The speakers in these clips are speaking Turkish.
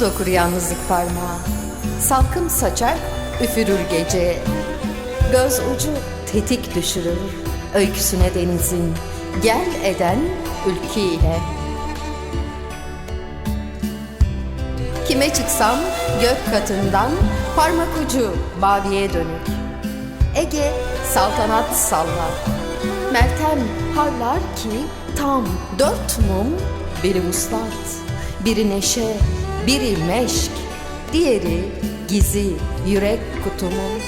sokur yalnızlık parmağı. Salkım saçar, üfürür gece. Göz ucu tetik düşürür, öyküsüne denizin. Gel eden ülkeyle. Kime çıksam gök katından parmak ucu maviye dönük. Ege saltanat sallar. Meltem harlar ki tam dört mum biri vuslat, biri neşe, biri meşk, diğeri gizi yürek kutumun.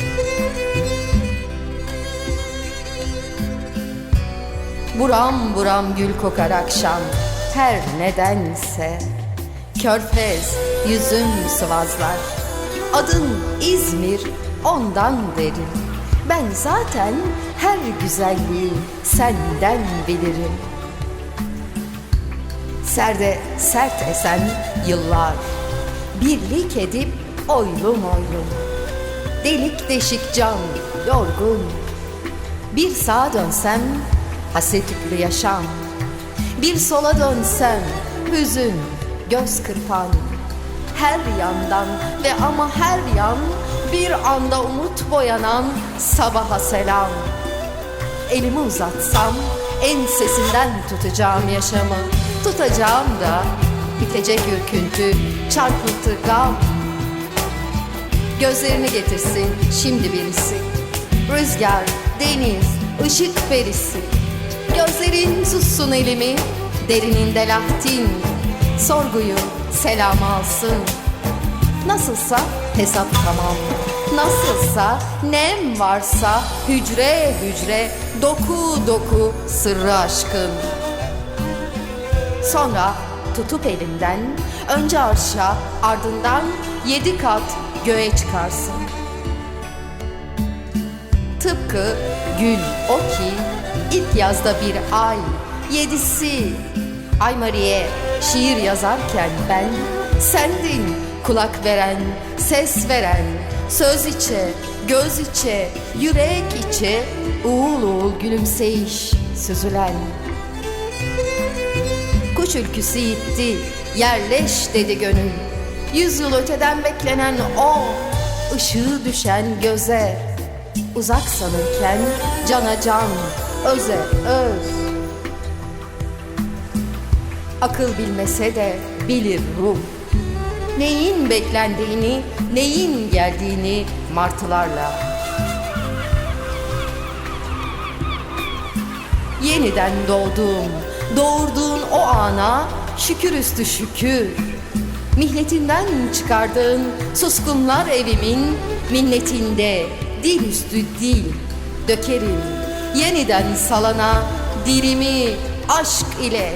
Buram buram gül kokar akşam her nedense. Körfez yüzüm sıvazlar. Adın İzmir ondan derim Ben zaten her güzelliği senden bilirim Serde sert esen yıllar. Birlik edip oylum oylum. Delik deşik can yorgun. Bir sağa dönsem haset yüklü yaşam. Bir sola dönsem hüzün göz kırpan. Her yandan ve ama her yan Bir anda umut boyanan sabaha selam. Elimi uzatsam en sesinden tutacağım yaşamı Tutacağım da. Bitecek ürküntü, çarpıntı, gam. Gözlerini getirsin şimdi birisi Rüzgar, deniz, ışık perisi Gözlerin sussun elimi Derininde lahtin Sorguyu selam alsın. Nasılsa hesap tamam. Nasılsa nem varsa hücre hücre Doku doku sırrı aşkın Sonra tutup elimden Önce arşa ardından yedi kat göğe çıkarsın. Tıpkı gül o ki ilk yazda bir ay Yedisi. Ay Marie şiir yazarken ben Sendin kulak veren, ses veren Söz içe, göz içe, yürek içe Uğul uğul gülümseyiş süzülen Kuş ülküsü yitti, yerleş dedi gönül. Yüz yıl öteden beklenen o ışığı düşen göze. Uzak sanırken cana can, öze öz. Akıl bilmese de bilir ruh. Neyin beklendiğini, neyin geldiğini martılarla. Yeniden doğduğum, doğurduğun o ana şükür üstü şükür. Mihnetinden çıkardığın suskunlar evimin minnetinde dil üstü dil dökerim. Yeniden salana dilimi aşk ile